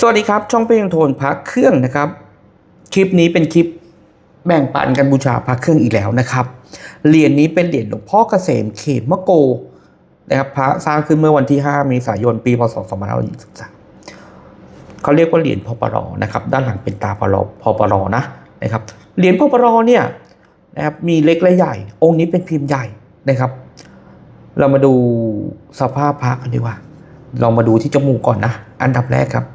สวัสดีครับ ช่องเพลงโทนพักเครื่องนะครับ คลิปนี้เป็นคลิปแบ่งปันกันบูชาพระเครื่องอีกแล้วนะครับเหรียญนี้เป็นเหรียญหลวงพ่อเกษมเขมมะโกนะครับพระสร้างขึ้นเมื่อวันที่ 5 เมษายนปีพศ2523เขาเรียกว่าเหรียญพปรนะครับ ด้านหลังเป็นตาปรพปรนะนะครับเหรียญพปรเนี่ยนะครับมีเล็กและใหญ่ องค์นี้เป็นพิมพ์ใหญ่นะครับ เรามาดูสภาพพระกันดีกว่า เรามาดูที่จมูกก่อนนะ อันดับแรกครับ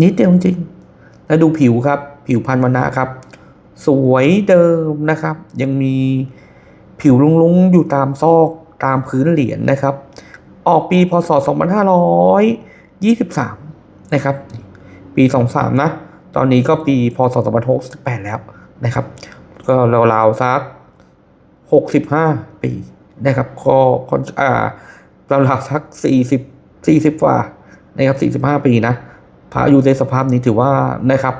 นิดเดียวจริงแล้วดูผิวครับ ผิวพันวรรณะครับ สวยเดิมนะครับ ยังมีผิวลุงๆอยู่ตามซอกตามพื้นเหรียญนะครับ ออกปีพศ 2523 นะครับ ปี 23 นะ ตอนนี้ก็ปีพศ 2568 แล้วนะครับ ก็ราวๆสัก 65 ปีนะครับ ก็ค่อนอ่าราวๆสัก 40 40กว่านะครับ 45 ปีนะ พระอยู่ในสภาพนี้ถือว่านะครับ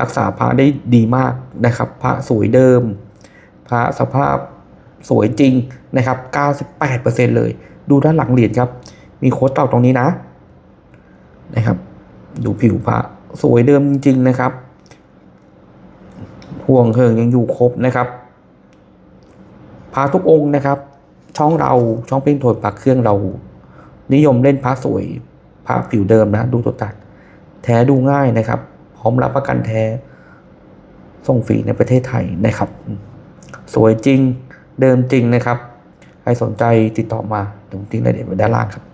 รักษาพระได้ดีมากนะครับ พระสวยเดิม พระสภาพสวยจริงนะครับ 98%เลย ดูด้านหลังเหรียญครับ มีโค้ดตอกตรงนี้นะนะครับ ดูผิวพระสวยเดิมจริงๆนะครับ ห่วงเหิงยังอยู่ครบนะครับพระทุกองค์นะครับ ช่องเราช่องเพ่งโทนปักเครื่องเรา นิยมเล่นพระสวยพระผิวเดิมนะ ดูตัวตัด แท้ดูง่ายนะครับ พร้อมรับประกันแท้ ส่งฟรีในประเทศไทยนะครับ สวยจริงเดิมจริงนะครับ ใครสนใจติดต่อมาตรงทิ้งรายละเอียดไว้ด้านล่างครับ